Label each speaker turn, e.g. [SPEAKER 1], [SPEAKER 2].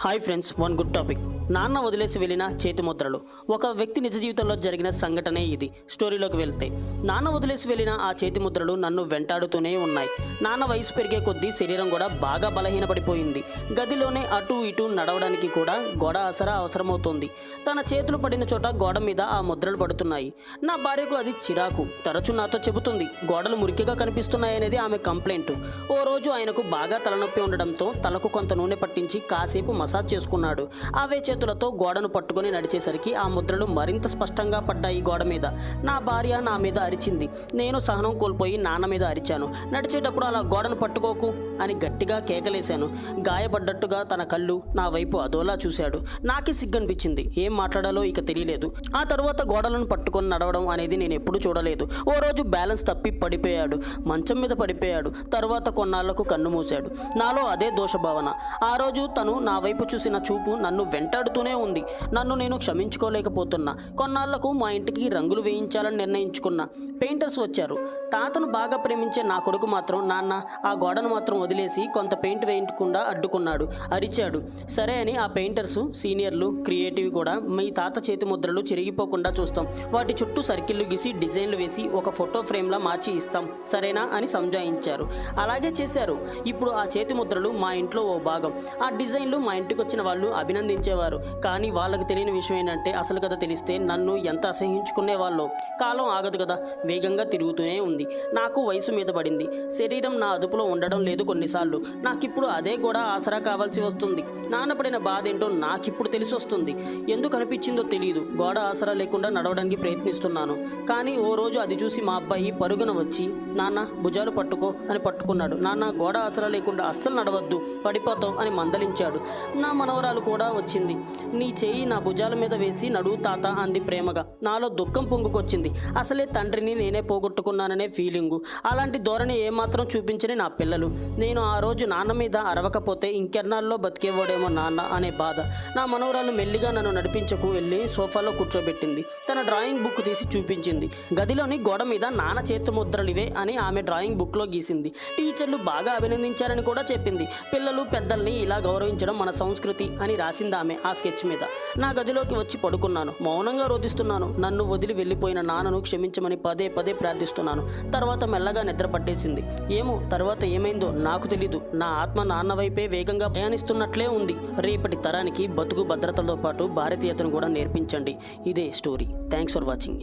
[SPEAKER 1] Hi friends, one good topic. నాన్న వదిలేసి వెళ్ళిన చేతి ముద్రలు ఒక వ్యక్తి నిజ జీవితంలో జరిగిన సంఘటనే ఇది. స్టోరీలోకి వెళ్తే నాన్న వదిలేసి వెళ్ళిన ఆ చేతి ముద్రలు నన్ను వెంటాడుతూనే ఉన్నాయి. నాన్న వయసు పెరిగే కొద్దీ శరీరం కూడా బాగా బలహీనపడిపోయింది. గదిలోనే అటు ఇటు నడవడానికి కూడా గోడ ఆసరా అవసరమవుతోంది. తన చేతులు పడిన చోట గోడ మీద ఆ ముద్రలు పడుతున్నాయి. నా భార్యకు అది చిరాకు. తరచు నాతో చెబుతుంది గోడలు మురికిగా కనిపిస్తున్నాయనేది ఆమె కంప్లైంట్. ఓ రోజు ఆయనకు బాగా తలనొప్పి ఉండడంతో తలకు కొంత నూనె పట్టించి కాసేపు మసాజ్ చేసుకున్నాడు. అవే చేతులతో గోడను పట్టుకొని నడిచేసరికి ఆ ముద్రలు మరింత స్పష్టంగా పడ్డాయి గోడ మీద. నా భార్య నా మీద అరిచింది. నేను సహనం కోల్పోయి నాన్న మీద అరిచాను. నడిచేటప్పుడు అలా గోడను పట్టుకోకు అని గట్టిగా కేకలేశాను. గాయపడ్డట్టుగా తన కళ్ళు నా వైపు అదోలా చూశాడు. నాకే సిగ్గనిపించింది. ఏం మాట్లాడాలో ఇక తెలియలేదు. ఆ తర్వాత గోడలను పట్టుకొని నడవడం అనేది నేను ఎప్పుడూ చూడలేదు. ఓ రోజు బ్యాలెన్స్ తప్పి పడిపోయాడు. మంచం మీద పడిపోయాడు. తర్వాత కొన్నాళ్ళకు కన్ను మూశాడు. నాలో అదే దోషభావన. ఆ రోజు తను నా వైపు చూసిన చూపు నన్ను మాట్లాడుతూనే ఉంది. నన్ను నేను క్షమించుకోలేకపోతున్నా. కొన్నాళ్ళకు మా ఇంటికి రంగులు వేయించాలని నిర్ణయించుకున్నా. పెయింటర్స్ వచ్చారు. తాతను బాగా ప్రేమించే నా కొడుకు మాత్రం నాన్న ఆ గోడను మాత్రం వదిలేసి కొంత పెయింట్ వేయించకుండా అడ్డుకున్నాడు. అరిచాడు. సరే అని ఆ పెయింటర్స్ సీనియర్లు క్రియేటివ్ కూడా మీ తాత చేతి ముద్రలు చెరిగిపోకుండా చూస్తాం. వాటి చుట్టూ సర్కిళ్ళు గీసి డిజైన్లు వేసి ఒక ఫోటో ఫ్రేమ్లా మార్చి ఇస్తాం. సరేనా? అని సంజాయించారు. అలాగే చేశారు. ఇప్పుడు ఆ చేతి ముద్రలు మా ఇంట్లో ఓ భాగం. ఆ డిజైన్లు మా ఇంటికి వచ్చిన వాళ్ళు అభినందించేవారు. కానీ వాళ్ళకి తెలియని విషయం ఏంటంటే అసలు కథ తెలిస్తే నన్ను ఎంత అసహించుకునే వాళ్ళు కాలం ఆగదు కదా. వేగంగా తిరుగుతూనే ఉంది. నాకు వయసు మీద పడింది. శరీరం నా అదుపులో ఉండడం లేదు కొన్నిసార్లు. నాకిప్పుడు అదే కూడా ఆసరా కావాల్సి వస్తుంది. నానపడిన బాధ ఏంటో నాకిప్పుడు తెలిసి వస్తుంది. ఎందుకు అనిపించిందో తెలియదు గోడ ఆసరా లేకుండా నడవడానికి ప్రయత్నిస్తున్నాను. కానీ ఓ రోజు అది చూసి మా అబ్బాయి పరుగున వచ్చి నాన్న భుజాలు పట్టుకో అని పట్టుకున్నాడు. నాన్న గోడ ఆసరా లేకుండా అస్సలు నడవద్దు. పడిపోతావు అని మందలించాడు. నా మనవరాలు కూడా వచ్చింది. నీ చేయి నా భుజాల మీద వేసి నడువు తాత అంది ప్రేమగా. నాలో దుఃఖం పొంగుకొచ్చింది. అసలే తండ్రిని నేనే పోగొట్టుకున్నాననే ఫీలింగు. అలాంటి ధోరణి ఏమాత్రం చూపించని నా పిల్లలు. నేను ఆ రోజు నాన్న మీద అరవకపోతే ఇంకెన్నాళ్ళలో బతికేవాడేమో నాన్న అనే బాధ. నా మనవరాలు మెల్లిగా నన్ను నడిపించకు వెళ్ళి సోఫాలో కూర్చోబెట్టింది. తన డ్రాయింగ్ బుక్ తీసి చూపించింది. గదిలోని గోడ మీద నాన్న చేతి ముద్రలివే అని ఆమె డ్రాయింగ్ బుక్లో గీసింది. టీచర్లు బాగా అభినందించారని కూడా చెప్పింది. పిల్లలు పెద్దల్ని ఇలా గౌరవించడం మన సంస్కృతి అని రాసింది ఆమె. ఆ స్కెచ్ మీద. నా గదిలోకి వచ్చి పడుకున్నాను. మౌనంగా రోధిస్తున్నాను. నన్ను వదిలి వెళ్ళిపోయిన నాన్నను క్షమించమని పదే పదే ప్రార్థిస్తున్నాను. తర్వాత మెల్లగా నిద్ర పట్టేసింది. ఏమో తర్వాత ఏమైందో నాకు తెలీదు. నా ఆత్మ నాన్న వైపే వేగంగా ప్రయాణిస్తున్నట్లే ఉంది. రేపటి తరానికి బతుకు భద్రతతో పాటు భారతీయతను కూడా నేర్పించండి. ఇదే స్టోరీ. Thanks for watching.